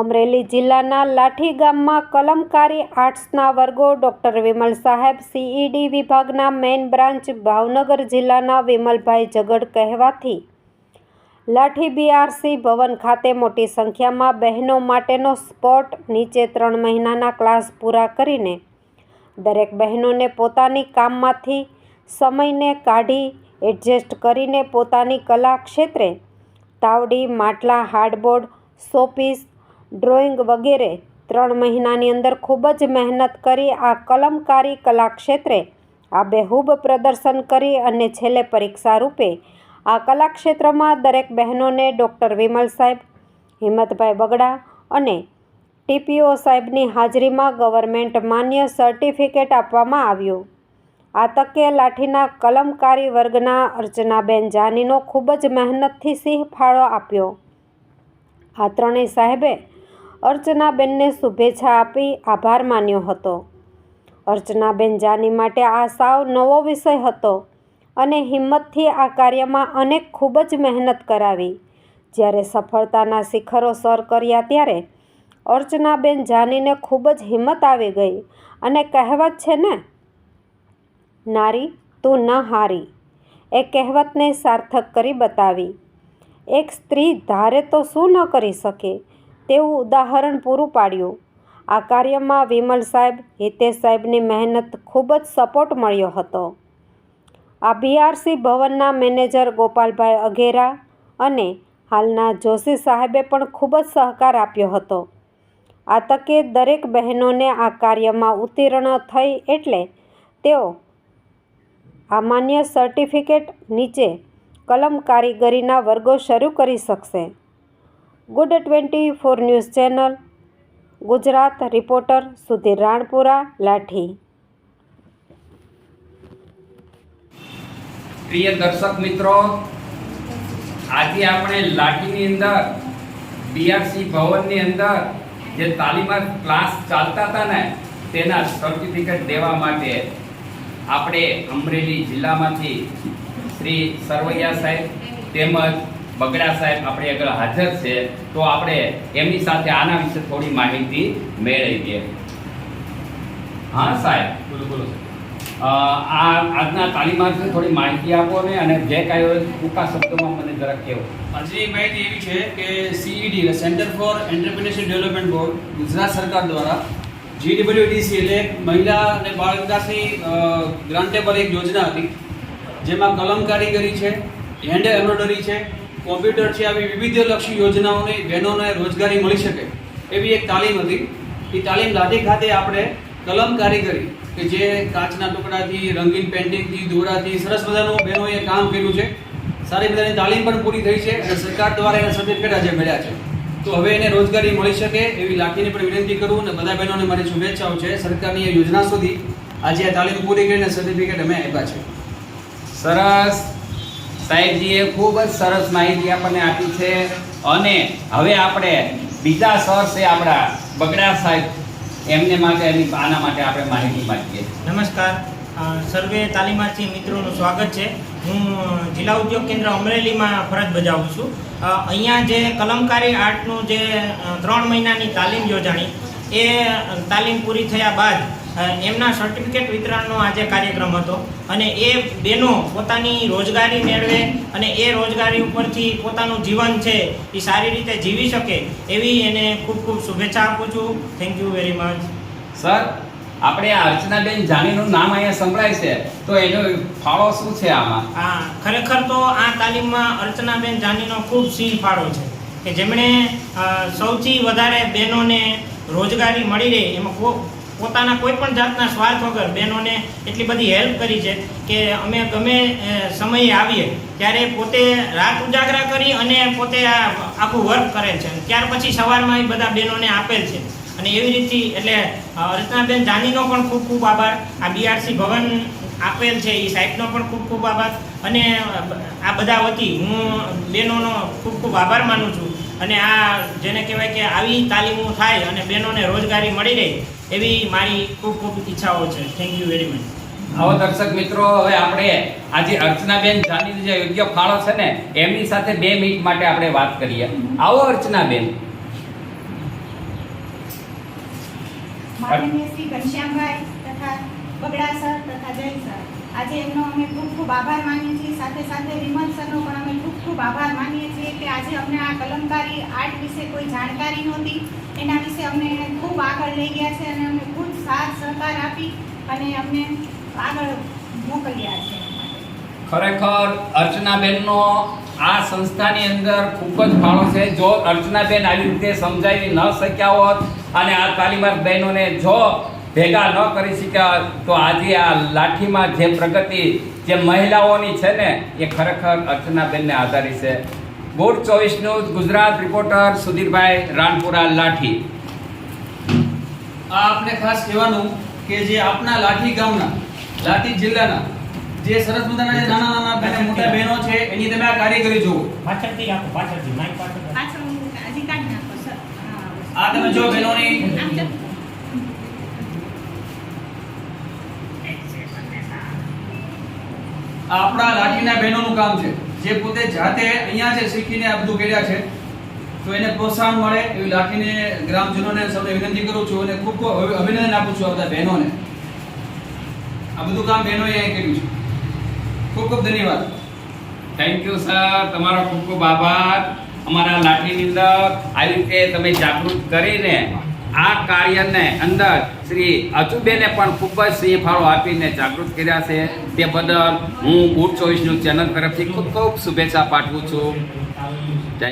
અમરેલી જિલ્લાના લાઠી ગામમાં કલમકારી આર્ટ્સના વર્ગો ડૉક્ટર વિમલ સાહેબ સીઈડી વિભાગના મેઇન બ્રાન્ચ ભાવનગર જિલ્લાના વિમલભાઈ જગડ કહેવાથી. લાઠી બીઆરસી ભવન ખાતે મોટી સંખ્યામાં બહેનો માટેનો સ્પોટ નીચે ત્રણ મહિનાના ક્લાસ પૂરા કરીને દરેક બહેનોને પોતાની કામમાંથી સમયને કાઢી એડજસ્ટ કરીને પોતાની કલા ક્ષેત્રે તાવડી, માટલા, હાર્ડબોર્ડ, શોપીસ ડ્રોઈંગ વગેરે ત્રણ મહિનાની અંદર ખૂબ જ મહેનત કરી આ કલમકારી કલા ક્ષેત્રે આ બેહૂબ પ્રદર્શન કરી અને છેલ્લે પરીક્ષા રૂપે આ કલા ક્ષેત્રમાં દરેક બહેનોને ડૉક્ટર વિમલ સાહેબ, હિંમતભાઈ બગડા અને ટીપીઓ સાહેબની હાજરીમાં ગવર્મેન્ટ માન્ય સર્ટિફિકેટ આપવામાં આવ્યું. આ તકે લાઠીના કલમકારી વર્ગના અર્ચનાબેન જાનીનો ખૂબ જ મહેનતથી સિંહ ફાળો આપ્યો. આ ત્રણેય સાહેબે અર્ચનાબેનને શુભેચ્છા આપી આભાર માન્યો હતો. અર્ચનાબેન જાની માટે આ સાવ નવો વિષય હતો અને હિંમતથી આ કાર્યમાં અનેક ખૂબ જ મહેનત કરાવી. જ્યારે સફળતાના શિખરો સર કર્યા ત્યારે અર્ચનાબેન જાનીને ખૂબ જ હિંમત આવી ગઈ અને કહેવત છે ને, નારી, તું ન હારી. એ કહેવતને સાર્થક કરી બતાવી. એક સ્ત્રી ધારે તો શું ન કરી શકે? તેવું ઉદાહરણ પૂરું પાડ્યું. આ કાર્યમાં વિમલ સાહેબ, હિતેશ સાહેબની મહેનત ખૂબ જ સપોર્ટ મળ્યો હતો. આ બીઆરસી ભવનના મેનેજર ગોપાલભાઈ અઘેરા અને હાલના જોશી સાહેબે પણ ખૂબ જ સહકાર આપ્યો હતો. આ તકે દરેક બહેનોને આ કાર્યમાં ઉત્તીર્ણ થઈ એટલે તેઓ આ માન્ય સર્ટિફિકેટ નીચે કલમ કારીગરીના વર્ગો શરૂ કરી શકશે. Good twenty four news channel, Gujarat reporter Sudhir Ranpura, Lathi. પ્રિય દર્શક મિત્રો, આજે આપણે લાઠીની અંદર બીઆરસી ભવનની અંદર જે તાલીમાર ક્લાસ ચાલતા હતા ને, તેના સર્ટિફિકેટ દેવા માટે આપણે અમરેલી જિલ્લામાંથી શ્રી સરવૈયા સાહેબ તેમજ બગડા સાહેબ આપણે આગળ હાજર છે તો આપણે એમની સાથે આના વિશે થોડી માહિતી મેળવીએ. હા સાહેબ? બોલો બોલો આ આજના તાલીમાર્થે થોડી માહિતી આપો ને અને જે કાંઈ હોય ટૂંકા શબ્દોમાં મને જરાક કહેવો. આજની માહિતી એવી છે કે CED centre for entrepreneurship development board Gujarat સરકાર દ્વારા જીડબ્લ્યુડીસી એટલે એક મહિલા અને બાળ વિકાસની ગ્રાન્ટેબલ એક યોજના હતી જેમાં કલમ કારીગરી છે હેન્ડ એમ્બ્રોઇડરી છે કોમ્પ્યુટર છે આવી વિવિધલક્ષી યોજનાઓને બહેનોને રોજગારી મળી શકે એવી એક તાલીમ હતી. એ તાલીમ લાઠી ખાતે આપણે કલમ કારીગરી કે જે કાચના ટુકડાથી, રંગીન પેન્ટિંગથી દોરાથી સરસ મજાનું બહેનોએ કામ કર્યું છે. સારી મજાની તાલીમ પણ પૂરી થઈ છે અને સરકાર દ્વારા એના સર્ટિફિકેટ આજે મળ્યા છે. તો હવે એને રોજગારી મળી શકે એવી લાઠીને પણ વિનંતી કરું અને બધા બહેનોને મારી શુભેચ્છાઓ છે. સરકારની એ યોજના સુધી આજે આ તાલીમ પૂરી કરીને સર્ટિફિકેટ અમે આપ્યા છે. સરસ. સાહેબજીએ ખૂબ જ સરસ માહિતી આપણને આપી છે. અને હવે આપણે બીજા સર છે આપણા બગડા સાહેબ. એમને માટે એની આના માટે આપણે માહિતી માંગીએ. નમસ્કાર. સર્વે તાલીમાર્થી મિત્રોનું સ્વાગત છે. હું જિલ્લા ઉદ્યોગ કેન્દ્ર અમરેલીમાં ફરજ બજાવું છું. અહીંયા જે કલમકારી આર્ટનું જે ત્રણ મહિનાની તાલીમ યોજાણી, એ તાલીમ પૂરી થયા બાદ એમના સર્ટિફિકેટ વિતરણનો આજે કાર્યક્રમ હતો અને એ બહેનો પોતાની રોજગારી મેળવે અને એ રોજગારી ઉપરથી પોતાનું જીવન છે એ સારી રીતે જીવી શકે એવી એને ખૂબ ખૂબ શુભેચ્છા આપું છું. Thank you very much sir આપણે આ અર્ચનાબેન જાનીનું નામ અહીંયા સંભળાય છે. તો એનો ફાળો શું છે આમાં? આ ખરેખર તો આ તાલીમમાં અર્ચનાબેન જાનીનો ખૂબ સિંહ ફાળો છે કે જેમણે સૌથી વધારે બહેનોને રોજગારી મળી રહે એમાં કો- પોતાના કોઈ પણ જાતના સ્વાર્થ વગર બહેનોને એટલી બધી હેલ્પ કરી છે કે અમે ગમે સમયે આવીએ, ત્યારે પોતે રાત ઉજાગરા કરી અને પોતે આ આખું વર્ક કરે છે. ત્યાર પછી સવારમાં એ બધા બહેનોને આપેલ છે. અને એવી રીતે એટલે રચનાબેન જાનીનો પણ ખૂબ ખૂબ આભાર. આ બીઆરસી ભવન આપેલ છે, એ સાહેબનો પણ ખૂબ ખૂબ આભાર. અને આ બધા વતી હું બહેનોનો ખૂબ ખૂબ આભાર માનું છું. અને આ જેને કહેવાય કે આવી તાલીમો થાય અને બહેનોને રોજગારી મળી રહે એવી મારી ખૂબ ખૂબ ઈચ્છાઓ છે. થેન્ક યુ વેરી મચ આવો દર્શક મિત્રો હવે આપણે આજે અર્ચનાબેન જાની જે યોગ્ય ફાળો છે ને એમની સાથે બે મિનિટ માટે આપણે વાત કરીએ. આવો અર્ચનાબેન. માનનીય શ્રી ઘનશ્યામભાઈ તથા બગડા સર તથા જય સર. આજે એમનો અમે ખૂબ ખૂબ આભાર માનીએ છીએ. સાથે સાથે વિમલ સરનો પણ અમે ખૂબ ખૂબ આભાર માનીએ છીએ કે આજે અમને આ કલમકારી આર્ટ વિશે કોઈ જાણકારી નહોતી. એના વિશે અમને એને ખૂબ આગળ લઈ ગયા છે અને અમને ખૂબ સાથ સહકાર આપી અને અમને આગળ મોકલ્યા છે. ખરેખર અર્ચનાબેનનો આ સંસ્થાની અંદર ખૂબ જ ફાળો છે. જો અર્ચનાબેન આવી રીતે સમજાવી ન શક્યા હોત અને આ તાલીમાર બહેનોને જો ભેગા ન કરી શક્યા તો આજે આ લાઠીમાં જે પ્રગતિ જે મહિલાઓની છે ને એ ખરેખર અર્ચનાબેનને આધારિત છે. ગુડ ચોવીસ ન્યૂઝ ગુજરાત રિપોર્ટર સુધીરભાઈ રાનપુરા લાઠી. આ આપણે ખાસ કહેવાનું કે જે આપના લાઠી ગામના લાઠી જિલ્લાના જે સરસ મજાના જે નાના નાના બહેનો મોટા બહેનો છે એની તમે આ કારીગરી જુઓ. પાછળથી આપો પાછળથી માઈક પાછળ. પાછળ હું કાઢી નાખો સર. આ તમે જો બહેનોની આમ ચાલો. આ આપણા લાઠીના બહેનોનું કામ છે. જે પોતે જાતે અહીંયા છે, શીખીને આ બધું કર્યા છે. તો એને પ્રોત્સાહન મળે એવી લાઠીને ગ્રામજનોને સૌને વિનંતી કરું છું અને ખૂબ ખૂબ અભિનંદન આપું છું આ બધા બહેનોને. આ બધું કામ બહેનોએ અહીં કર્યું છે. ખૂબ ખૂબ ધન્યવાદ. થેન્ક યુ સર તમારો ખૂબ ખૂબ આભાર. અમારા લાઠીની અંદર આવી રીતે તમે જાગૃત કરીને આ કાર્યને અંદર શ્રી અચુબેને પણ ખૂબ જ સિંહ ફાળો આપીને જાગૃત કર્યા છે. તે બદલ હું ચોઈસ ન્યૂઝ ચેનલ તરફથી ખૂબ ખૂબ શુભેચ્છા પાઠવું છું.